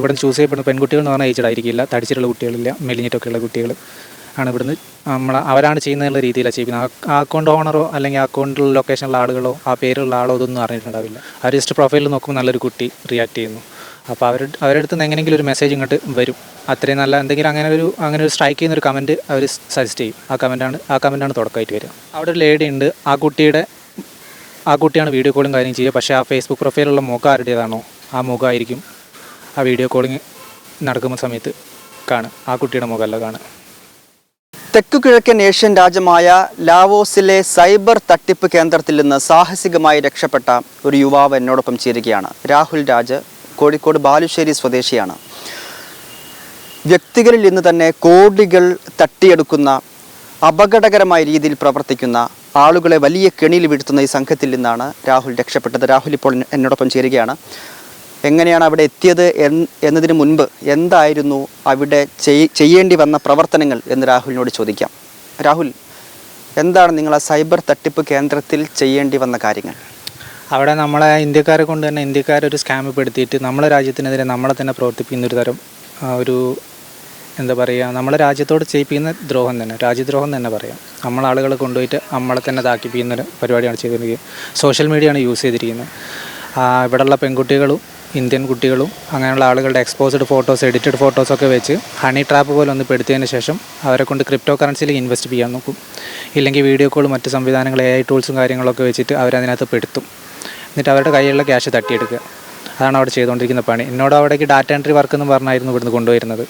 ഇവിടെ ചൂസ് ചെയ്യപ്പെടുന്ന പെൺകുട്ടികൾ എന്ന് പറഞ്ഞാൽ ഏജ്ഡ് ആയിരിക്കില്ല. തടിച്ചിട്ടുള്ള കുട്ടികളില്ല മെലിഞ്ഞിട്ടൊക്കെയുള്ള കുട്ടികൾ ആണ് ഇവിടുന്ന് നമ്മൾ അവരാണ് ചെയ്യുന്നതെന്നുള്ള രീതിയിലാണ് ചെയ്യുന്നത്. ആ അക്കൗണ്ട് ഓണറോ അല്ലെങ്കിൽ അക്കൗണ്ടിലുള്ള ലൊക്കേഷനിലുള്ള ആളുകളോ ആ പേരുള്ള ആളോ ഇതൊന്നും അറിഞ്ഞിട്ടുണ്ടാവില്ല. ആ ജസ്റ്റ് പ്രൊഫൈലിൽ നോക്കുമ്പോൾ നല്ലൊരു കുട്ടി റിയാക്ട് ചെയ്യുന്നു. അപ്പോൾ അവർ അവരുടെ അടുത്ത് നിന്ന് എങ്ങനെയെങ്കിലും ഒരു മെസ്സേജ് ഇങ്ങോട്ട് വരും. അത്രയും നല്ല എന്തെങ്കിലും അങ്ങനെ ഒരു അങ്ങനെ ഒരു സ്ട്രൈക്ക് ചെയ്യുന്ന ഒരു കമന്റ് അവർ സജസ്റ്റ് ചെയ്യും. ആ കമന്റാണ് ആ കമന്റാണ് തുടക്കമായിട്ട് വരിക. അവിടെ ഒരു ലേഡി ഉണ്ട്. ആ കുട്ടിയുടെ ആ കുട്ടിയാണ് വീഡിയോ കോളും കാര്യം ചെയ്യുക. പക്ഷേ ആ ഫേസ്ബുക്ക് പ്രൊഫൈലുള്ള മുഖം ആരുടേതാണോ ആ മുഖമായിരിക്കും ആ വീഡിയോ കോളിങ് നടക്കുന്ന സമയത്ത് കാണ്. ആ കുട്ടിയുടെ മുഖമല്ല കാണ് തെക്കു കിഴക്കൻ ഏഷ്യൻ രാജ്യമായ ലാവോസിലെ സൈബർ തട്ടിപ്പ് കേന്ദ്രത്തിൽ നിന്ന് സാഹസികമായി രക്ഷപ്പെട്ട ഒരു യുവാവ് എന്നോടൊപ്പം ചേരുകയാണ്. രാഹുൽ രാജ് കോഴിക്കോട് ബാലുശ്ശേരി സ്വദേശിയാണ്. വ്യക്തികളിൽ ഇന്ന് തന്നെ കോടികൾ തട്ടിയെടുക്കുന്ന അപകടകരമായ രീതിയിൽ പ്രവർത്തിക്കുന്ന ആളുകളെ വലിയ കെണിയിൽ വീഴ്ത്തുന്ന ഈ സംഘത്തിൽ നിന്നാണ് രാഹുൽ രക്ഷപ്പെട്ടത്. രാഹുൽ ഇപ്പോൾ എന്നോടൊപ്പം ചേരുകയാണ്. എങ്ങനെയാണ് അവിടെ എത്തിയത് എന്ന് എന്നതിന് മുൻപ് എന്തായിരുന്നു അവിടെ ചെയ്യേണ്ടി വന്ന പ്രവർത്തനങ്ങൾ എന്ന് രാഹുലിനോട് ചോദിക്കാം. രാഹുൽ എന്താണ് നിങ്ങൾ ആ സൈബർ തട്ടിപ്പ് കേന്ദ്രത്തിൽ ചെയ്യേണ്ടി വന്ന കാര്യങ്ങൾ? അവിടെ നമ്മളെ ഇന്ത്യക്കാരെ കൊണ്ട് തന്നെ ഇന്ത്യക്കാരൊരു സ്കാം പെടുത്തിയിട്ട് നമ്മളെ രാജ്യത്തിനെതിരെ നമ്മളെ തന്നെ പ്രവർത്തിപ്പിക്കുന്ന ഒരു തരം ഒരു എന്താ പറയുക നമ്മളെ രാജ്യത്തോട് ചെയ്യിപ്പിക്കുന്ന ദ്രോഹം തന്നെ രാജ്യദ്രോഹം തന്നെ പറയാം. നമ്മളെ ആളുകളെ കൊണ്ടുപോയിട്ട് നമ്മളെ തന്നെ താക്കിപ്പിക്കുന്ന പരിപാടിയാണ് ചെയ്തിരിക്കുന്നത്. സോഷ്യൽ മീഡിയയാണ് യൂസ് ചെയ്തിരിക്കുന്നത്. ഇവിടെയുള്ള പെൺകുട്ടികളും ഇന്ത്യൻ കുട്ടികളും അങ്ങനെയുള്ള ആളുകളുടെ എക്സ്പോസ്ഡ് ഫോട്ടോസ് എഡിറ്റഡ് ഫോട്ടോസൊക്കെ വെച്ച് ഹണി ട്രാപ്പ് പോലെ ഒന്ന് പെടുത്തിയതിന് ശേഷം അവരെ കൊണ്ട് ക്രിപ്റ്റോ കറൻസിയിൽ ഇൻവെസ്റ്റ് ചെയ്യാൻ നോക്കും. ഇല്ലെങ്കിൽ വീഡിയോ കോൾ മറ്റ് സംവിധാനങ്ങൾ എ ഐ ടൂൾസും കാര്യങ്ങളൊക്കെ വെച്ചിട്ട് അവരതിനകത്ത് പെടുത്തും. എന്നിട്ട് അവരുടെ കയ്യിലുള്ള ക്യാഷ് തട്ടിയെടുക്കുക. അതാണ് അവിടെ ചെയ്തുകൊണ്ടിരിക്കുന്ന പണി. എന്നോട് അവിടേക്ക് ഡാറ്റ എൻട്രി വർക്ക് എന്ന് പറഞ്ഞായിരുന്നു ഇവിടുന്ന് കൊണ്ടുവരുന്നത്.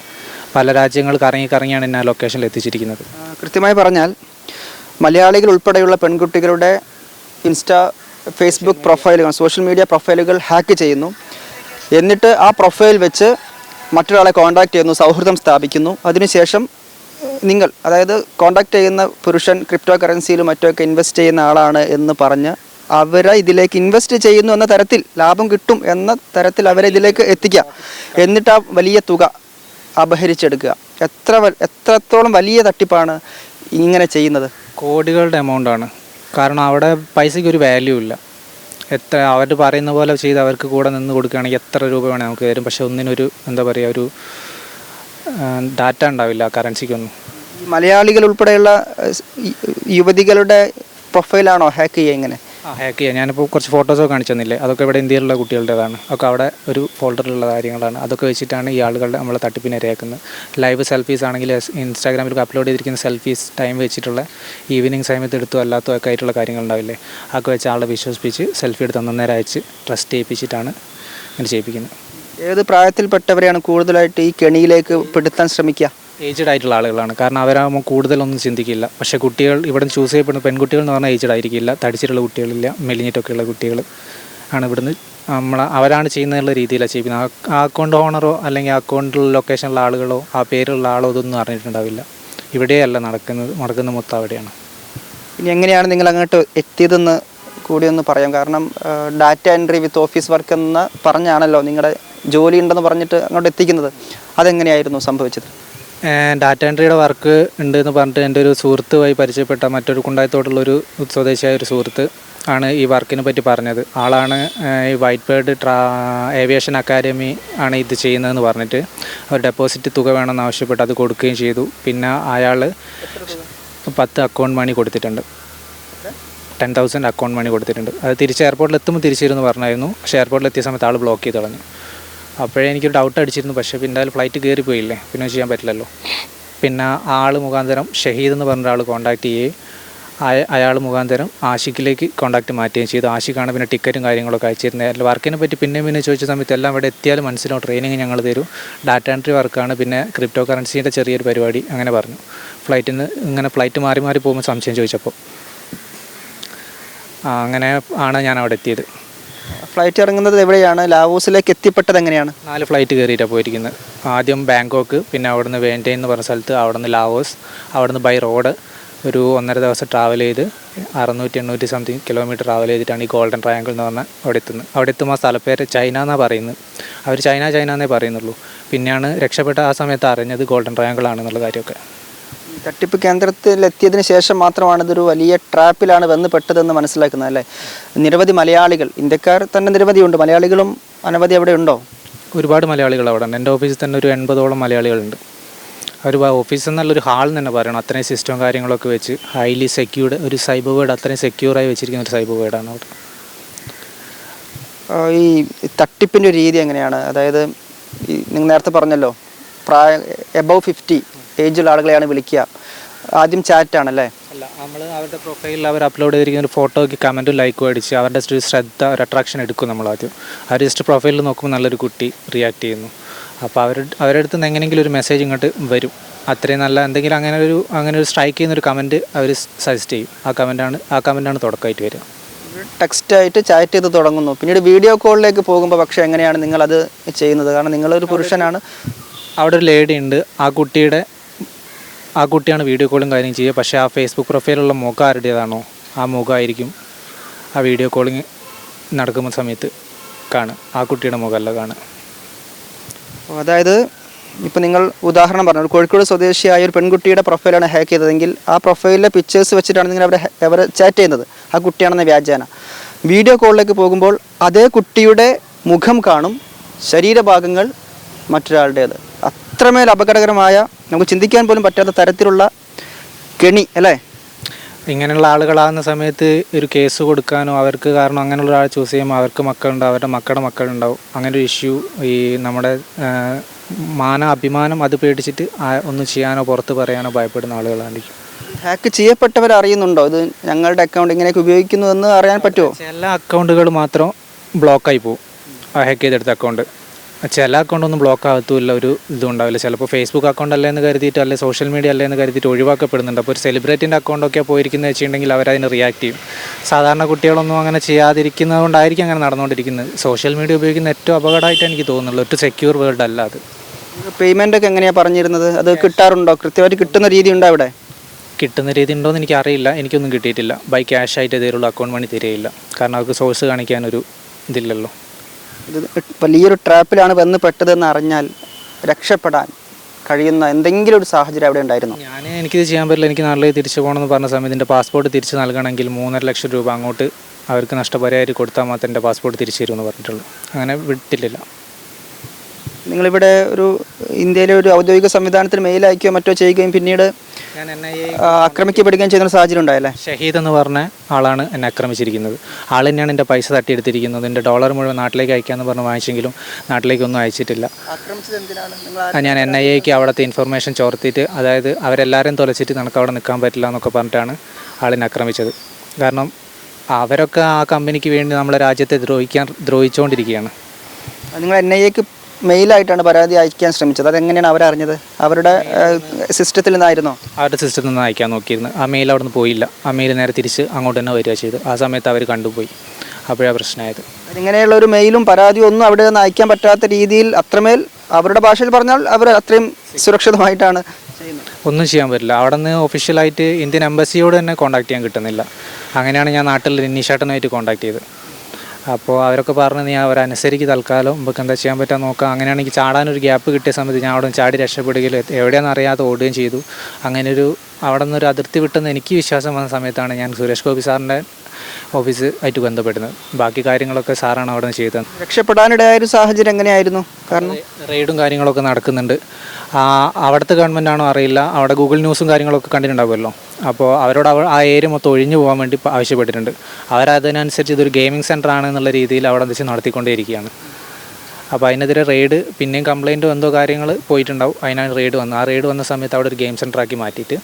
പല രാജ്യങ്ങൾ കറങ്ങി കറങ്ങിയാണ് എന്നെ ആ ലൊക്കേഷനിൽ എത്തിച്ചിരിക്കുന്നത്. കൃത്യമായി പറഞ്ഞാൽ മലയാളികൾ ഉൾപ്പെടെയുള്ള പെൺകുട്ടികളുടെ ഇൻസ്റ്റാ ഫേസ്ബുക്ക് പ്രൊഫൈലുകൾ സോഷ്യൽ മീഡിയ പ്രൊഫൈലുകൾ ഹാക്ക് ചെയ്യുന്നു. എന്നിട്ട് ആ പ്രൊഫൈൽ വെച്ച് മറ്റൊരാളെ കോൺടാക്ട് ചെയ്യുന്നു സൗഹൃദം സ്ഥാപിക്കുന്നു. അതിനുശേഷം നിങ്ങൾ അതായത് കോൺടാക്ട് ചെയ്യുന്ന പുരുഷൻ ക്രിപ്റ്റോ കറൻസിയിലും മറ്റൊക്കെ ഇൻവെസ്റ്റ് ചെയ്യുന്ന ആളാണ് എന്ന് പറഞ്ഞ് അവരെ ഇതിലേക്ക് ഇൻവെസ്റ്റ് ചെയ്യുന്നു എന്ന തരത്തിൽ ലാഭം കിട്ടും എന്ന തരത്തിൽ അവരെ ഇതിലേക്ക് എത്തിക്കുക. എന്നിട്ട് ആ വലിയ തുക അപഹരിച്ചെടുക്കുക. എത്ര എത്രത്തോളം വലിയ തട്ടിപ്പാണ് ഇങ്ങനെ ചെയ്യുന്നത്? കോടികളുടെ എമൗണ്ട് ആണ്. കാരണം അവിടെ പൈസയ്ക്ക് ഒരു വാല്യൂ ഇല്ല. എത്ര അവർ പറയുന്ന പോലെ ചെയ്ത് അവർക്ക് കൂടെ നിന്ന് കൊടുക്കുകയാണെങ്കിൽ എത്ര രൂപ വേണേൽ നമുക്ക് തരും. പക്ഷെ ഒന്നിനൊരു എന്താ പറയുക ഒരു ഡാറ്റ ഉണ്ടാവില്ല കറൻസിക്കൊന്നും മലയാളികൾ ഉൾപ്പെടെയുള്ള യുവതികളുടെ പ്രൊഫൈലാണോ ഹാക്ക് ചെയ്യുക ഇങ്ങനെ? ആ ഹാക്ക് ചെയ്യാം ഞാനിപ്പോൾ കുറച്ച് ഫോട്ടോസൊക്കെ കാണിച്ചു തന്നില്ലേ? അതൊക്കെ ഇവിടെ ഇന്ത്യയിലുള്ള കുട്ടികളുടേതാണ്. ഒക്കെ അവിടെ ഒരു ഫോൾഡറിലുള്ള കാര്യങ്ങളാണ്. അതൊക്കെ വെച്ചിട്ടാണ് ഈ ആളുകളുടെ നമ്മളെ തട്ടിപ്പിനെ ഇരയാക്കുന്നത് ലൈവ് സെൽഫീസ് ആണെങ്കിൽ ഇൻസ്റ്റാഗ്രാമിൽ അപ്ലോഡ് ചെയ്തിരിക്കുന്ന സെൽഫീസ് ടൈം വെച്ചിട്ടുള്ള ഈവനിങ് സമയത്ത് എടുത്തോ അല്ലാത്തോ ഒക്കെ ആയിട്ടുള്ള കാര്യങ്ങളുണ്ടാവില്ലേ? അതൊക്കെ വെച്ച് ആളെ വിശ്വസിപ്പിച്ച് സെൽഫി എടുത്ത് അന്നേരം അയച്ച് ട്രസ്റ്റ് ചെയ്യിപ്പിച്ചിട്ടാണ് ഇങ്ങനെ ചെയ്യിപ്പിക്കുന്നത്. ഏത് പ്രായത്തിൽപ്പെട്ടവരെയാണ് കൂടുതലായിട്ട് ഈ കെണിയിലേക്ക് പെടുത്താൻ ശ്രമിക്കുക? ഏജ്ഡ് ആയിട്ടുള്ള ആളുകളാണ്. കാരണം അവരാകുമ്പോൾ കൂടുതലൊന്നും ചിന്തിക്കില്ല. പക്ഷേ കുട്ടികൾ ഇവിടെ ചൂസ് ചെയ്യപ്പെടുന്ന പെൺകുട്ടികൾ എന്ന് പറഞ്ഞാൽ ഏജ്ഡ് ആയിരിക്കില്ല. തടിച്ചിട്ടുള്ള കുട്ടികളില്ല മെലിഞ്ഞിട്ടൊക്കെയുള്ള കുട്ടികൾ ആണ് ഇവിടുന്ന് നമ്മൾ അവരാണ് ചെയ്യുന്നതെന്നുള്ള രീതിയിലാണ് ചെയ്യുന്നത് ആ അക്കൗണ്ട് ഓണറോ അല്ലെങ്കിൽ ആ അക്കൗണ്ടിൽ ലൊക്കേഷനിലുള്ള ആളുകളോ ആ പേരുള്ള ആളോ ഇതൊന്നും അറിഞ്ഞിട്ടുണ്ടാവില്ല. ഇവിടെയല്ല നടക്കുന്നത് നടക്കുന്ന മൊത്തം അവിടെയാണ്. ഇനി എങ്ങനെയാണ് നിങ്ങൾ അങ്ങോട്ട് എത്തിയതെന്ന് കൂടി ഒന്ന് പറയാം. കാരണം data entry with office work എന്ന് പറഞ്ഞാണല്ലോ നിങ്ങളുടെ ജോലി ഉണ്ടെന്ന് പറഞ്ഞിട്ട് അങ്ങോട്ട് എത്തിക്കുന്നത്. അതെങ്ങനെയായിരുന്നു സംഭവിച്ചത്? ഡാറ്റ എൻട്രിയുടെ വർക്ക് ഉണ്ട് എന്ന് പറഞ്ഞിട്ട് എന്റെ ഒരു സുഹൃത്തുമായി പരിചയപ്പെട്ട മറ്റൊരു കുണ്ടായത്തോടുള്ള ഒരു സ്വദേശിയായ ഒരു സുഹൃത്ത് ആണ് ഈ വർക്കിനെ പറ്റി പറഞ്ഞത്. ആളാണ് ഈ വൈറ്റ് ബേർഡ് ട്രാ ഏവിയേഷൻ അക്കാദമി ആണ് ഇത് ചെയ്യുന്നതെന്ന് പറഞ്ഞിട്ട് ഒരു ഡെപ്പോസിറ്റ് തുക വേണമെന്ന് ആവശ്യപ്പെട്ട് അത് കൊടുക്കുകയും ചെയ്തു. പിന്നെ അയാൾ പത്ത് അക്കൗണ്ട് മണി കൊടുത്തിട്ടുണ്ട്. ടെൻ തൗസൻഡ് അക്കൗണ്ട് മണി കൊടുത്തിട്ടുണ്ട്. അത് തിരിച്ച് എയർപോർട്ടിൽ എത്തുമ്പോൾ തിരിച്ചിരുന്നു പറഞ്ഞായിരുന്നു. പക്ഷേ എയർപോർട്ടിൽ എത്തിയ സമയത്ത് ആൾ ബ്ലോക്ക് ചെയ്ത് കളഞ്ഞു. അപ്പോഴേ എനിക്ക് ഡൗട്ട് അടിച്ചിരുന്നു. പക്ഷേ പിന്നെ അതിൽ ഫ്ലൈറ്റ് കയറി പോയില്ലേ? പിന്നെ ചെയ്യാൻ പറ്റില്ലല്ലോ. പിന്നെ ആൾ മുഖാന്തരം ഷഹീദ് എന്ന് പറഞ്ഞ ആൾ കോൺടാക്ട് ചെയ്യുകയും അയാൾ മുഖാന്തരം ആഷിഖിലേക്ക് കോൺടാക്ട് മാറ്റുകയും ചെയ്തു. ആഷിഖാണ് പിന്നെ ടിക്കറ്റും കാര്യങ്ങളൊക്കെ അയച്ചിരുന്നത്. അല്ല വർക്കിനെ പറ്റി പിന്നെ പിന്നെ ചോദിച്ച സമയത്ത് എല്ലാം അവിടെ എത്തിയാലും മനസ്സിലാവും. ട്രെയിനിങ് ഞങ്ങൾ തരും. ഡാറ്റ എൻട്രി വർക്കാണ് പിന്നെ ക്രിപ്റ്റോ കറൻസിയുടെ ചെറിയൊരു പരിപാടി അങ്ങനെ പറഞ്ഞു. ഫ്ലൈറ്റിൽ നിന്ന് ഇങ്ങനെ ഫ്ലൈറ്റ് മാറി മാറി പോകുമ്പോൾ സംശയം ചോദിച്ചപ്പോൾ. അങ്ങനെ ആണ് ഞാൻ അവിടെ എത്തിയത്. ഫ്ലൈറ്റ് ഇറങ്ങുന്നത് എവിടെയാണ്? ലാവോസിലേക്ക് എത്തിപ്പെട്ടത് എങ്ങനെയാണ്? നാല് ഫ്ലൈറ്റ് കയറിയിട്ടാണ് പോയിരിക്കുന്നത് ആദ്യം ബാങ്കോക്ക് പിന്നെ അവിടുന്ന് വേന്റൈൻ എന്ന് പറഞ്ഞ സ്ഥലത്ത് അവിടുന്ന് ലാവോസ് അവിടുന്ന് ബൈ റോഡ് ഒരു ഒന്നര ദിവസം ട്രാവൽ ചെയ്ത് അറുന്നൂറ്റി എണ്ണൂറ്റി സംതിങ് കിലോമീറ്റർ ട്രാവൽ ചെയ്തിട്ടാണ് ഈ ഗോൾഡൻ ട്രയാങ്കിൾ എന്ന് പറഞ്ഞാൽ അവിടെ എത്തുന്നത് അവിടെ എത്തുമ്പോൾ ആ സ്ഥലപ്പേര് ചൈന എന്നാണ് പറയുന്നത് അവർ ചൈന ചൈന എന്നേ പറയുന്നുള്ളൂ. പിന്നെയാണ് രക്ഷപ്പെട്ട ആ സമയത്ത് അറിഞ്ഞത് ഗോൾഡൻ ട്രയാങ്കിൾ ആണെന്നുള്ള കാര്യമൊക്കെ. തട്ടിപ്പ് കേന്ദ്രത്തിലെത്തിയതിന് ശേഷം മാത്രമാണ് ഇതൊരു വലിയ ട്രാപ്പിലാണ് വന്ന് പെട്ടതെന്ന് മനസ്സിലാക്കുന്നത് അല്ലേ? നിരവധി മലയാളികൾ ഇന്ത്യക്കാർ തന്നെ നിരവധിയുണ്ട്. മലയാളികളും അനവധി അവിടെ ഉണ്ടോ? ഒരുപാട് മലയാളികൾ അവിടെ ഉണ്ട്. എന്റെ ഓഫീസിൽ തന്നെ ഒരു എൺപതോളം മലയാളികളുണ്ട്. ഒരു ഓഫീസ് എന്നുള്ളൊരു ഹാൾ തന്നെ പറയണം. അത്രയും സിസ്റ്റവും കാര്യങ്ങളൊക്കെ വെച്ച് ഹൈലി സെക്യൂർഡ് ഒരു സൈബർ വേർഡ് അത്രയും സെക്യൂറായി വെച്ചിരിക്കുന്ന ഒരു സൈബർ വേർഡാണ് അവിടെ. ഈ തട്ടിപ്പിന്റെ ഒരു രീതി എങ്ങനെയാണ്? അതായത് നിങ്ങൾ നേരത്തെ പറഞ്ഞല്ലോ പ്രായ എബവ് ഫിഫ്റ്റി ഏജുള്ള ആളുകളെയാണ് വിളിക്കുക. ആദ്യം ചാറ്റാണല്ലേ? അല്ല നമ്മൾ അവരുടെ പ്രൊഫൈലിൽ അവർ അപ്ലോഡ് ചെയ്തിരിക്കുന്ന ഒരു ഫോട്ടോയ്ക്ക് കമന്റും ലൈക്കും അടിച്ച് അവരുടെ ഒരു ശ്രദ്ധ ഒരു അട്രാക്ഷൻ എടുക്കും നമ്മൾ ആദ്യം. അവർ ജസ്റ്റ് പ്രൊഫൈലിൽ നോക്കുമ്പോൾ നല്ലൊരു കുട്ടി റിയാക്ട് ചെയ്യുന്നു. അപ്പോൾ അവർ അവരുടെ അടുത്ത് നിന്ന് എങ്ങനെയെങ്കിലും ഒരു മെസ്സേജ് ഇങ്ങോട്ട് വരും. അത്രയും നല്ല എന്തെങ്കിലും അങ്ങനെ ഒരു അങ്ങനെ ഒരു സ്ട്രൈക്ക് ചെയ്യുന്ന ഒരു കമന്റ് അവർ സജസ്റ്റ് ചെയ്യും. ആ കമന്റാണ് ആ കമന്റാണ് തുടക്കമായിട്ട് വരിക. ടെക്സ്റ്റായിട്ട് ചാറ്റ് ചെയ്ത് തുടങ്ങുന്നു. പിന്നീട് വീഡിയോ കോളിലേക്ക് പോകുമ്പോൾ പക്ഷേ എങ്ങനെയാണ് നിങ്ങളത് ചെയ്യുന്നത്? കാരണം നിങ്ങളൊരു പുരുഷനാണ്. അവിടെ ഒരു ലേഡി ഉണ്ട്. ആ കുട്ടിയുടെ ആ കുട്ടിയാണ് വീഡിയോ കോളും കാര്യം ചെയ്യുക. പക്ഷേ ആ ഫേസ്ബുക്ക് പ്രൊഫൈലുള്ള മുഖം ആരുടേതാണോ ആ മുഖമായിരിക്കും ആ വീഡിയോ കോളിങ് നടക്കുന്ന സമയത്ത് കാണുക. ആ കുട്ടിയുടെ മുഖമല്ല കാണുക. അതായത് ഇപ്പം നിങ്ങൾ ഉദാഹരണം പറഞ്ഞു കോഴിക്കോട് സ്വദേശിയായ ഒരു പെൺകുട്ടിയുടെ പ്രൊഫൈലാണ് ഹാക്ക് ചെയ്തതെങ്കിൽ ആ പ്രൊഫൈലിലെ പിക്ചേഴ്സ് വെച്ചിട്ടാണ് നിങ്ങൾ അവരെ അവർ ചാറ്റ് ചെയ്യുന്നത്. ആ കുട്ടിയാണെന്ന വ്യാജാന. വീഡിയോ കോളിലേക്ക് പോകുമ്പോൾ അതേ കുട്ടിയുടെ മുഖം കാണും ശരീരഭാഗങ്ങൾ മറ്റൊരാളുടേത്. അത്രമേൽ അപകടകരമായ നമുക്ക് ചിന്തിക്കാൻ പോലും പറ്റാത്ത തരത്തിലുള്ള കെണി അല്ലേ? ഇങ്ങനെയുള്ള ആളുകളാകുന്ന സമയത്ത് ഒരു കേസ് കൊടുക്കാനോ അവർക്ക് കാരണം അങ്ങനെയുള്ള ഒരാളെ ചൂസ് ചെയ്യുമ്പോൾ അവർക്ക് മക്കളുണ്ടാവും അവരുടെ മക്കളുടെ മക്കളുണ്ടാവും. അങ്ങനെ ഒരു ഇഷ്യൂ ഈ നമ്മുടെ മാന അഭിമാനം അത് പേടിച്ചിട്ട് ഒന്നും ചെയ്യാനോ പുറത്ത് പറയാനോ ഭയപ്പെടുന്ന ആളുകളായിരിക്കും. ഹാക്ക് ചെയ്യപ്പെട്ടവർ അറിയുന്നുണ്ടോ? ഇത് ഞങ്ങളുടെ അക്കൗണ്ട് ഇങ്ങനെയൊക്കെ ഉപയോഗിക്കുന്നു എന്ന് അറിയാൻ പറ്റുമോ? എല്ലാ അക്കൗണ്ടുകൾ മാത്രം ബ്ലോക്കായി പോകും ഹാക്ക് ചെയ്തെടുത്ത അക്കൗണ്ട് ചില അക്കൗണ്ടൊന്നും ബ്ലോക്ക് ആകത്തുമില്ല ഒരു ഇതും ഉണ്ടാവില്ല. ചിലപ്പോൾ ഫേസ്ബുക്ക് അക്കൗണ്ട് അല്ലേ എന്ന് കരുതിയിട്ട് അല്ലെ സോഷ്യൽ മീഡിയ അല്ലേ എന്ന് കരുതിയിട്ട് ഒഴിവാക്കപ്പെടുന്നുണ്ട്. അപ്പോൾ ഒരു സെലിബ്രിറ്റിന്റെ അക്കൗണ്ടൊക്കെ പോയിരിക്കുന്നത് വെച്ചിട്ടുണ്ടെങ്കിൽ അവരതിന് റിയാക്ട് ചെയ്യും. സാധാരണ കുട്ടികളൊന്നും അങ്ങനെ ചെയ്യാതിരിക്കുന്നത് കൊണ്ടായിരിക്കും അങ്ങനെ നടന്നുകൊണ്ടിരിക്കുന്നത്. സോഷ്യൽ മീഡിയ ഉപയോഗിക്കുന്ന ഏറ്റവും അപകടമായിട്ട് എനിക്ക് തോന്നുന്നുള്ളൂ. ഒരു സെക്യൂർ വേൾഡ് അല്ല അത്. പേയ്മെന്റ് ഒക്കെ എങ്ങനെയാണ് പറഞ്ഞിരുന്നത്? അത് കിട്ടാറുണ്ടോ? കൃത്യമായിട്ട് കിട്ടുന്ന രീതി ഉണ്ടോ അവിടെ? കിട്ടുന്ന രീതി ഉണ്ടോയെന്ന് എനിക്ക് അറിയില്ല. എനിക്കൊന്നും കിട്ടിയിട്ടില്ല. ബൈ ക്യാഷ് ആയിട്ട് തരുള്ളൂ അക്കൗണ്ട് മണി തരികയില്ല. കാരണം അവർക്ക് സോഴ്സ് കാണിക്കാനൊരു ഇതില്ലല്ലോ. ഇത് വലിയൊരു ട്രാപ്പിലാണ് വന്ന് പെട്ടതെന്ന് അറിഞ്ഞാൽ രക്ഷപ്പെടാൻ കഴിയുന്ന എന്തെങ്കിലും ഒരു സാഹചര്യം അവിടെ ഉണ്ടായിരുന്നു? ഞാൻ എനിക്കിത് ചെയ്യാൻ പറ്റില്ല. എനിക്ക് നാളെ തിരിച്ചു പോകണമെന്ന് പറഞ്ഞ സമയത്ത് എന്റെ പാസ്പോർട്ട് തിരിച്ചു നൽകണമെങ്കിൽ മൂന്നര ലക്ഷം രൂപ അങ്ങോട്ട് അവർക്ക് നഷ്ടപരിഹാരം കൊടുത്താൽ മാത്രമേ എന്റെ പാസ്പോർട്ട് തിരിച്ചു തരുമെന്ന് പറഞ്ഞിട്ടുള്ളൂ. അങ്ങനെ വിട്ടില്ല നിങ്ങളിവിടെ ഒരു ഇന്ത്യയിലെ ഒരു ഔദ്യോഗിക സംവിധാനത്തിന് മെയിൽ അയക്കുകയോ മറ്റോ ചെയ്യുകയും പിന്നീട് ആക്രമിക്കപ്പെടുകയും ചെയ്യുന്ന സാഹചര്യം ഉണ്ടായല്ലേ? ഷഹീദ് എന്ന് പറഞ്ഞ ആളാണ് എന്നെ ആക്രമിച്ചിരിക്കുന്നത്. ആൾ തന്നെയാണ് എന്റെ പൈസ തട്ടിയെടുത്തിരിക്കുന്നത്. എന്റെ ഡോളർ മുഴുവൻ നാട്ടിലേക്ക് അയക്കാമെന്ന് പറഞ്ഞ് വാങ്ങിച്ചെങ്കിലും നാട്ടിലേക്കൊന്നും അയച്ചിട്ടില്ല. ഞാൻ എൻ ഐ എക്ക് അവിടുത്തെ ഇൻഫർമേഷൻ ചോർത്തിയിട്ട് അതായത് അവരെല്ലാവരെയും തുലച്ചിട്ട് നമുക്ക് അവിടെ നിൽക്കാൻ പറ്റില്ല എന്നൊക്കെ പറഞ്ഞിട്ടാണ് ആളിനെ ആക്രമിച്ചത്. കാരണം അവരൊക്കെ ആ കമ്പനിക്ക് വേണ്ടി നമ്മളെ രാജ്യത്തെ ദ്രോഹിക്കാൻ ദ്രോഹിച്ചുകൊണ്ടിരിക്കുകയാണ് നിങ്ങൾ എൻ ഐ എക്ക് മെയിലായിട്ടാണ് പരാതി അയക്കാൻ ശ്രമിച്ചത്. അതെങ്ങനെയാണ് അവരറിഞ്ഞത് അവരുടെ സിസ്റ്റത്തിൽ നിന്നായിരുന്നോ? അവരുടെ സിസ്റ്റത്തിൽ നിന്ന് അയക്കാൻ നോക്കിയിരുന്നു. ആ മെയിൽ അവിടെ നിന്ന് പോയില്ല. ആ മെയിൽ നേരെ തിരിച്ച് അങ്ങോട്ട് തന്നെ വരിക ചെയ്തു. ആ സമയത്ത് അവർ കണ്ടുപോയി. അപ്പോഴാണ് പ്രശ്നമായത്. ഇങ്ങനെയുള്ള ഒരു മെയിലും പരാതിയും ഒന്നും അവിടെ നിന്ന് അയക്കാൻ പറ്റാത്ത രീതിയിൽ അത്രമേൽ അവരുടെ ഭാഷയിൽ പറഞ്ഞാൽ അവർ അത്രയും സുരക്ഷിതമായിട്ടാണ് ഒന്നും ചെയ്യാൻ പറ്റില്ല. അവിടെ നിന്ന് ഒഫീഷ്യലായിട്ട് ഇന്ത്യൻ എംബസിയോട് തന്നെ കോൺടാക്ട് ചെയ്യാൻ കിട്ടുന്നില്ല. അങ്ങനെയാണ് ഞാൻ നാട്ടിൽ നിന്നീഷേട്ടനായിട്ട് കോൺടാക്ട് ചെയ്തത്. അപ്പോൾ അവരൊക്കെ പറഞ്ഞ് നീ അവരനുസരിക്ക് തൽക്കാലം. നമുക്ക് എന്താ ചെയ്യാൻ പറ്റാൻ നോക്കാം. അങ്ങനെയാണെങ്കിൽ ചാടാനൊരു ഗ്യാപ്പ് കിട്ടിയ സമയത്ത് ഞാൻ അവിടെ ചാടി രക്ഷപ്പെടുകയും എവിടെയാണെന്ന് അറിയാതെ ഓടുകയും ചെയ്തു. അങ്ങനെ ഒരു അവിടെ നിന്നൊരു അതിർത്തി വിട്ടെന്ന് എനിക്ക് വിശ്വാസം വന്ന സമയത്താണ് ഞാൻ സുരേഷ് ഗോപി സാറിന്റെ ഓഫീസ് ആയിട്ട് ബന്ധപ്പെടുന്നത്. ബാക്കി കാര്യങ്ങളൊക്കെ സാറാണ് അവിടെ നിന്ന് ചെയ്തത്. രക്ഷപ്പെടാനിടയായ ഒരു സാഹചര്യം എങ്ങനെയായിരുന്നു? കാരണം റെയ്ഡും കാര്യങ്ങളൊക്കെ നടക്കുന്നുണ്ട്. അവിടുത്തെ ഗവൺമെന്റ് ആണോ അറിയില്ല. അവിടെ ഗൂഗിൾ ന്യൂസും കാര്യങ്ങളൊക്കെ കണ്ടിട്ടുണ്ടാവുമല്ലോ. അപ്പോൾ അവരോട് അവ ആ ഏരിയ മൊത്തം ഒഴിഞ്ഞു പോകാൻ വേണ്ടി ആവശ്യപ്പെട്ടിട്ടുണ്ട്. അവരതിനനുസരിച്ച് ഇതൊരു ഗെയിമിംഗ് സെന്റർ ആണ് എന്നുള്ള രീതിയിൽ അവിടെ വെച്ച് നടത്തിക്കൊണ്ടേയിരിക്കുകയാണ്. അപ്പോൾ അതിനെതിരെ റെയ്ഡ് പിന്നെയും കംപ്ലയിന്റ് എന്തോ കാര്യങ്ങൾ പോയിട്ടുണ്ടാവും. അതിനാണ് റെയ്ഡ് വന്നത്. ആ റെയ്ഡ് വന്ന സമയത്ത് അവിടെ ഒരു ഗെയിം സെന്റർ ആക്കി മാറ്റിയിട്ട്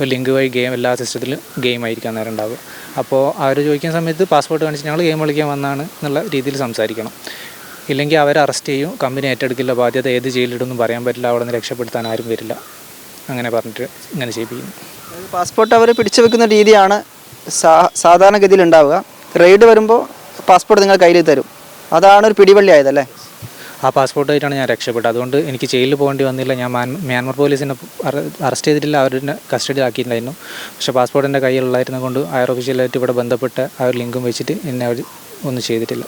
ഒരു ലിങ്ക് വഴി ഗെയിം എല്ലാ സിസ്റ്റത്തിലും ഗെയിം ആയിരിക്കാൻ നേരം ഉണ്ടാവുക. അപ്പോൾ അവർ ചോദിക്കുന്ന സമയത്ത് പാസ്പോർട്ട് കാണിച്ച് ഞങ്ങൾ ഗെയിം കളിക്കാൻ വന്നാണ് എന്നുള്ള രീതിയിൽ സംസാരിക്കണം. ഇല്ലെങ്കിൽ അവരെ അറസ്റ്റ് ചെയ്യും. കമ്പനി ഏറ്റെടുക്കില്ല. ബാധ്യത ഏത് ജയിലിടുമെന്നും പറയാൻ പറ്റില്ല. അവിടെ നിന്ന് രക്ഷപ്പെടുത്താൻ ആരും വരില്ല. അങ്ങനെ പറഞ്ഞിട്ട് ഇങ്ങനെ ചെയ്യിപ്പിക്കുന്നു. പാസ്പോർട്ട് അവർ പിടിച്ചു വെക്കുന്ന രീതിയാണ് സാ സാധാരണഗതിയിൽ ഉണ്ടാവുക. റെയ്ഡ് വരുമ്പോൾ പാസ്പോർട്ട് നിങ്ങൾ കയ്യിൽ തരും. അതാണ് ഒരു പിടിവള്ളി ആയതല്ലേ? ആ പാസ്പോർട്ടായിട്ടാണ് ഞാൻ രക്ഷപ്പെട്ടത്. അതുകൊണ്ട് എനിക്ക് ജയിലിൽ പോകേണ്ടി വന്നില്ല. ഞാൻ മ്യാൻ- മ്യാൻമർ പോലീസിനെ അറസ്റ്റ് ചെയ്തിട്ടില്ല. അവരുടെ കസ്റ്റഡിയിലാക്കിയിട്ടുണ്ടായിരുന്നു. പക്ഷേ പാസ്പോർട്ട് എന്റെ കൊണ്ട് ഹയർ ഓഫീസിലായിട്ട് ഇവിടെ ബന്ധപ്പെട്ട് ആ ഒരു ലിങ്കും വെച്ചിട്ട് എന്നെ അവർ ഒന്നും ചെയ്തിട്ടില്ല.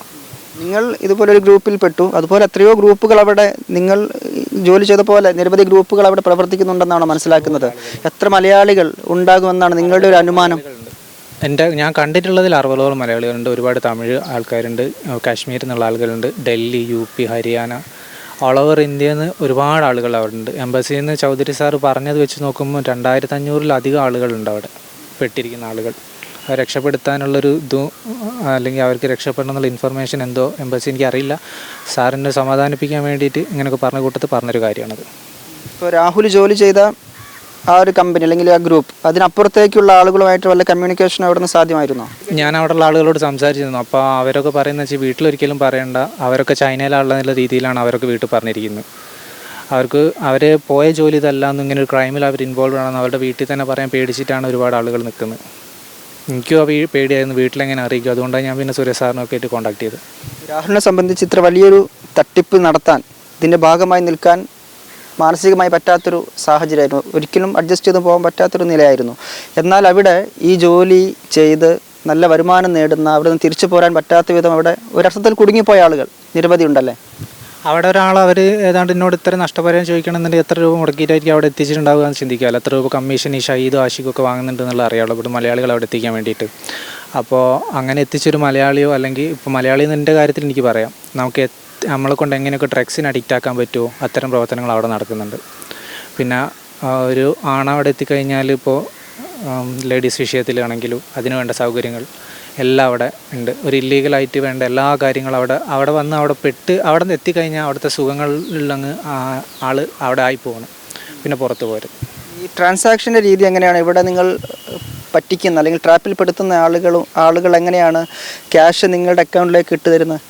നിങ്ങൾ ഇതുപോലൊരു ഗ്രൂപ്പിൽ പെട്ടു. അതുപോലെ എത്രയോ ഗ്രൂപ്പുകൾ അവിടെ നിങ്ങൾ ജോലി ചെയ്ത പോലെ നിരവധി ഗ്രൂപ്പുകൾ അവിടെ പ്രവർത്തിക്കുന്നുണ്ടെന്നാണ് മനസ്സിലാക്കുന്നത്. എത്ര മലയാളികൾ ഉണ്ടാകുമെന്നാണ് നിങ്ങളുടെ ഒരു അനുമാനം? എന്റെ ഞാൻ കണ്ടിട്ടുള്ളതിൽ അറുപതോളം മലയാളികളുണ്ട്. ഒരുപാട് തമിഴ് ആൾക്കാരുണ്ട്. കാശ്മീരിൽ നിന്നുള്ള ആളുകളുണ്ട്. Delhi U P Haryana all over ഇന്ത്യയിൽ നിന്ന് ഒരുപാട് ആളുകൾ അവിടെ ഉണ്ട്. എംബസിയിൽ നിന്ന് ചൗധരി സാർ പറഞ്ഞത് വെച്ച് നോക്കുമ്പോൾ രണ്ടായിരത്തി അഞ്ഞൂറിലധികം ആളുകളുണ്ട് അവിടെ. പെട്ടിരിക്കുന്ന ആളുകൾ. രക്ഷപ്പെടുത്താനുള്ളൊരു ഇതും അല്ലെങ്കിൽ അവർക്ക് രക്ഷപ്പെടണം എന്നുള്ള ഇൻഫർമേഷൻ എന്തോ എംബസി എനിക്ക് അറിയില്ല സാറിനെ സമാധാനിപ്പിക്കാൻ വേണ്ടിയിട്ട് ഇങ്ങനെയൊക്കെ പറഞ്ഞ കൂട്ടത്തിൽ പറഞ്ഞൊരു കാര്യമാണത്. ഇപ്പോൾ രാഹുൽ ജോലി ചെയ്ത ആ ഒരു കമ്പനി അല്ലെങ്കിൽ ആ ഗ്രൂപ്പ് അതിനപ്പുറത്തേക്കുള്ള ആളുകളുമായിട്ട് വല്ല കമ്മ്യൂണിക്കേഷൻ അവിടെ നിന്ന് സാധ്യമായിരുന്നോ? ഞാൻ അവിടെയുള്ള ആളുകളോട് സംസാരിച്ചിരുന്നു. അപ്പോൾ അവരൊക്കെ പറയുന്നത് വെച്ചാൽ വീട്ടിലൊരിക്കലും പറയണ്ട. അവരൊക്കെ ചൈനയിലാണുള്ള രീതിയിലാണ് അവരൊക്കെ വീട്ടിൽ പറഞ്ഞിരിക്കുന്നത്. അവർക്ക് അവർ പോയ ജോലി ഇതല്ല എന്ന് ഇങ്ങനെ ഒരു ക്രൈമിൽ അവർ ഇൻവോൾവ് ആണെന്ന് അവരുടെ വീട്ടിൽ തന്നെ പറയാൻ പേടിച്ചിട്ടാണ് ഒരുപാട് ആളുകൾ നിൽക്കുന്നത്. എനിക്കും ആ പേടിയായിരുന്നു. വീട്ടിലെങ്ങനെ അറിയിക്കും. അതുകൊണ്ടാണ് ഞാൻ പിന്നെ സുരേഷ് സാറിനൊക്കെ ആയിട്ട് കോൺടാക്ട് ചെയ്തത്. രാഹുലിനെ സംബന്ധിച്ച് ഇത്ര വലിയൊരു തട്ടിപ്പ് നടത്താൻ ഇതിന്റെ ഭാഗമായി നിൽക്കാൻ മാനസികമായി പറ്റാത്തൊരു സാഹചര്യമായിരുന്നു. ഒരിക്കലും അഡ്ജസ്റ്റ് ചെയ്ത് പോകാൻ പറ്റാത്തൊരു നിലയായിരുന്നു. എന്നാൽ അവിടെ ഈ ജോലി ചെയ്ത് നല്ല വരുമാനം നേടുന്ന അവിടെ നിന്ന് തിരിച്ചു പോരാൻ പറ്റാത്ത വിധം അവിടെ ഒരർത്ഥത്തിൽ കുടുങ്ങിപ്പോയ ആളുകൾ നിരവധി ഉണ്ടല്ലേ? അവിടെ ഒരാൾ അവർ ഏതാണ്ട് എന്നോട് ഇത്ര നഷ്ടപരിഹാരം ചോദിക്കണമെന്നുണ്ടെങ്കിൽ എത്ര രൂപ മുടക്കിയിട്ടായിരിക്കും അവിടെ എത്തിച്ചിട്ടുണ്ടാവുക എന്ന് ചിന്തിക്കാമല്ലോ. എത്ര രൂപ കമ്മീഷൻ ഈ ഷഹീദും ആഷിഖൊക്കെ വാങ്ങുന്നുണ്ട് എന്നുള്ള അറിയാമല്ലോ. ഇവിടെ മലയാളികൾ അവിടെ എത്തിക്കാൻ വേണ്ടിയിട്ട്. അപ്പോൾ അങ്ങനെ എത്തിച്ചൊരു മലയാളിയോ അല്ലെങ്കിൽ ഇപ്പോൾ മലയാളി എന്റെ കാര്യത്തിൽ എനിക്ക് പറയാം. നമുക്ക് നമ്മളെ കൊണ്ട് എങ്ങനെയൊക്കെ ഡ്രഗ്സിന് അഡിക്റ്റ് ആക്കാൻ പറ്റുമോ അത്തരം പ്രവർത്തനങ്ങൾ അവിടെ നടക്കുന്നുണ്ട്. പിന്നെ ഒരു ആണവിടെ എത്തിക്കഴിഞ്ഞാൽ ഇപ്പോൾ ലേഡീസ് വിഷയത്തിലാണെങ്കിലും അതിന് വേണ്ട സൗകര്യങ്ങൾ എല്ലാം അവിടെ ഉണ്ട്. ഒരു ഇല്ലീഗലായിട്ട് വേണ്ട എല്ലാ കാര്യങ്ങളും അവിടെ അവിടെ വന്ന് അവിടെ പെട്ട് അവിടെ നിന്ന് എത്തിക്കഴിഞ്ഞാൽ അവിടുത്തെ സുഖങ്ങളിലങ്ങ് ആ- ആൾ അവിടെ ആയി പോകണം പിന്നെ പുറത്ത് പോരും ഈ ട്രാൻസാക്ഷന്റെ രീതി എങ്ങനെയാണ്? ഇവിടെ നിങ്ങൾ പറ്റിക്കുന്ന അല്ലെങ്കിൽ ട്രാപ്പിൽ പെടുത്തുന്ന ആളുകളും ആളുകൾ എങ്ങനെയാണ് ക്യാഷ് നിങ്ങളുടെ അക്കൗണ്ടിലേക്ക് ഇട്ട് തരുന്നത്?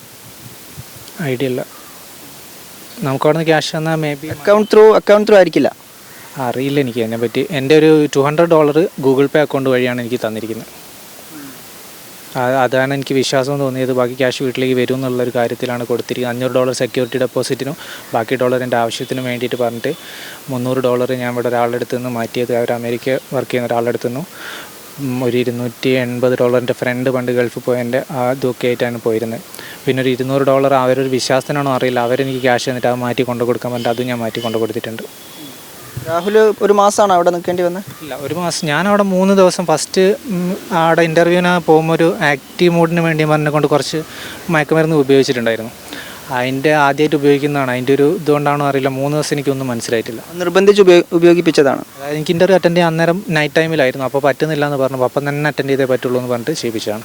ഐഡിയ ഇല്ല. നമുക്ക് അവിടെ നിന്ന് ക്യാഷ് തന്നാൽ maybe account through account through ആയിരിക്കില്ല? അറിയില്ല എനിക്ക് അതിനെപ്പറ്റി. എന്റെ ഒരു two hundred dollar Google pay account വഴിയാണ് എനിക്ക് തന്നിരിക്കുന്നത്. അതാണ് എനിക്ക് വിശ്വാസം തോന്നിയത്. ബാക്കി ക്യാഷ് വീട്ടിലേക്ക് വരും എന്നുള്ളൊരു കാര്യത്തിലാണ് കൊടുത്തിരിക്കുന്നത് അഞ്ഞൂറ് ഡോളർ സെക്യൂരിറ്റി ഡെപ്പോസിറ്റിനും ബാക്കി ഡോളർ എന്റെ ആവശ്യത്തിനും വേണ്ടിയിട്ട് പറഞ്ഞിട്ട് മുന്നൂറ് ഡോളർ ഞാൻ ഇവിടെ ഒരാളുടെ അടുത്ത് നിന്ന് മാറ്റിയത്. അവർ അമേരിക്ക വർക്ക് ചെയ്യുന്ന ഒരാളുടെ അടുത്ത് നിന്നും ഒരു ഇരുന്നൂറ്റി എൺപത് ഡോളറിന്റെ ഫ്രണ്ട് പണ്ട് ഗൾഫിൽ പോയതിന്റെ ആ ഇതൊക്കെ ആയിട്ടാണ് പോയിരുന്നത്. പിന്നെ ഒരു ഇരുന്നൂറ് ഡോളർ അവരൊരു വിശ്വാസത്തിനാണോ അറിയില്ല. അവരെനിക്ക് ക്യാഷ് തന്നിട്ട് അത് മാറ്റി കൊണ്ടു കൊടുക്കാൻ പറ്റും അതും ഞാൻ മാറ്റി കൊണ്ടു കൊടുത്തിട്ടുണ്ട് രാഹുൽ ഒരു മാസമാണ് അവിടെ നിൽക്കേണ്ടി വന്നത് ഇല്ല ഒരു മാസം. ഞാൻ അവിടെ മൂന്ന് ദിവസം ഫസ്റ്റ് അവിടെ ഇന്റർവ്യൂവിന് പോകുമ്പോൾ ഒരു ആക്റ്റീവ് മൂഡിന് വേണ്ടി മരുന്നെ കൊണ്ട് കുറച്ച് മയക്കുമരുന്ന് ഉപയോഗിച്ചിട്ടുണ്ടായിരുന്നു. അതിന്റെ ആദ്യമായിട്ട് ഉപയോഗിക്കുന്നതാണ്. അതിന്റെ ഒരു ഇതുകൊണ്ടാണോ അറിയില്ല. മൂന്ന് ദിവസം എനിക്കൊന്നും മനസ്സിലായിട്ടില്ല. നിർബന്ധിച്ച് ഉപയോ ഉപയോഗിപ്പിച്ചതാണ്? അതായത് എനിക്ക് ഇന്റർവ്യൂ അറ്റൻഡ് ചെയ്യാൻ അന്നേരം നൈറ്റ് ടൈമിലായിരുന്നു അപ്പോൾ പറ്റുന്നില്ല എന്ന് പറഞ്ഞു അപ്പം തന്നെ അറ്റൻഡ് ചെയ്തേ പറ്റുള്ളൂ എന്ന് പറഞ്ഞിട്ട് ചെയ്യിപ്പിച്ചതാണ്.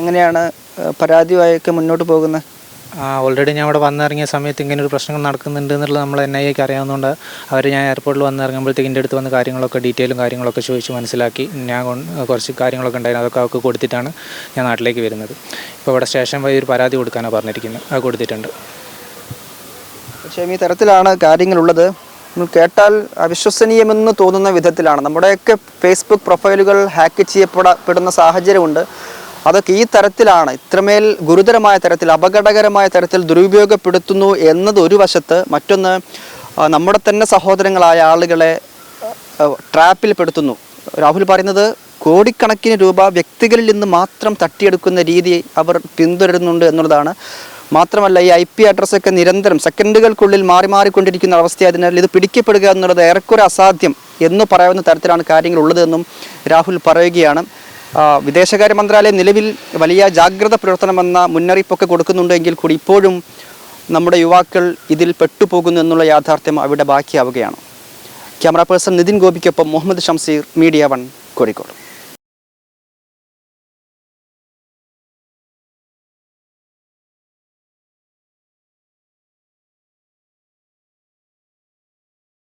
എങ്ങനെയാണ് പരാതിയുമായൊക്കെ മുന്നോട്ട് പോകുന്നത് ഓൾറെഡി ഞാൻ അവിടെ വന്നിറങ്ങിയ സമയത്ത് ഇങ്ങനെ ഒരു പ്രശ്നങ്ങൾ നടക്കുന്നുണ്ട് എന്നുള്ളത് നമ്മൾ എൻ ഐ എക്ക് അറിയാവുന്നതുകൊണ്ട് അവർ ഞാൻ എയർപോർട്ടിൽ വന്നിറങ്ങുമ്പോഴത്തേക്ക് എന്റെ അടുത്ത് വന്ന് കാര്യങ്ങളൊക്കെ ഡീറ്റെയിലും കാര്യങ്ങളൊക്കെ ചോദിച്ച് മനസ്സിലാക്കി ഞാൻ കുറച്ച് കാര്യങ്ങളൊക്കെ ഉണ്ടായിരുന്നു. അതൊക്കെ അവർക്ക് കൊടുത്തിട്ടാണ് ഞാൻ നാട്ടിലേക്ക് വരുന്നത്. ഇപ്പോൾ ഇവിടെ സ്റ്റേഷൻ വഴി ഒരു പരാതി കൊടുക്കാനാണ് പറഞ്ഞിരിക്കുന്നത് അത് കൊടുത്തിട്ടുണ്ട്. പക്ഷേ ഈ തരത്തിലാണ് കാര്യങ്ങളുള്ളത്. കേട്ടാൽ അവിശ്വസനീയമെന്ന് തോന്നുന്ന വിധത്തിലാണ്. നമ്മുടെയൊക്കെ ഫേസ്ബുക്ക് പ്രൊഫൈലുകൾ ഹാക്ക് ചെയ്യപ്പെടപ്പെടുന്ന സാഹചര്യമുണ്ട്. അതൊക്കെ ഈ തരത്തിലാണ്. ഇത്രമേൽ ഗുരുതരമായ തരത്തിൽ അപകടകരമായ തരത്തിൽ ദുരുപയോഗപ്പെടുത്തുന്നു എന്നത് ഒരു വശത്ത് മറ്റൊന്ന് നമ്മുടെ തന്നെ സഹോദരങ്ങളായ ആളുകളെ ട്രാപ്പിൽ പെടുത്തുന്നു. രാഹുൽ പറയുന്നത് കോടിക്കണക്കിന് രൂപ വ്യക്തികളിൽ നിന്ന് മാത്രം തട്ടിയെടുക്കുന്ന രീതി അവർ പിന്തുടരുന്നുണ്ട് എന്നുള്ളതാണ്. മാത്രമല്ല ഈ ഐ പി അഡ്രസ്സൊക്കെ നിരന്തരം സെക്കൻഡുകൾക്കുള്ളിൽ മാറി മാറിക്കൊണ്ടിരിക്കുന്ന അവസ്ഥയായതിനാൽ ഇത് പിടിക്കപ്പെടുക എന്നുള്ളത് ഏറെക്കുറെ അസാധ്യം എന്ന് പറയാവുന്ന തരത്തിലാണ് കാര്യങ്ങൾ ഉള്ളതെന്നും രാഹുൽ പറയുകയാണ്. വിദേശകാര്യ മന്ത്രാലയം നിലവിൽ വലിയ ജാഗ്രത പുലർത്തണമെന്ന മുന്നറിയിപ്പൊക്കെ കൊടുക്കുന്നുണ്ടെങ്കിൽ കൂടി ഇപ്പോഴും നമ്മുടെ യുവാക്കൾ ഇതിൽ പെട്ടുപോകുന്നു എന്നുള്ള യാഥാർത്ഥ്യം അവിടെ ബാക്കിയാവുകയാണ്. ക്യാമറ പേഴ്സൺ നിതിൻ ഗോപിക്കൊപ്പം മുഹമ്മദ് ഷംസീർ മീഡിയ വൺ കോഴിക്കോട്.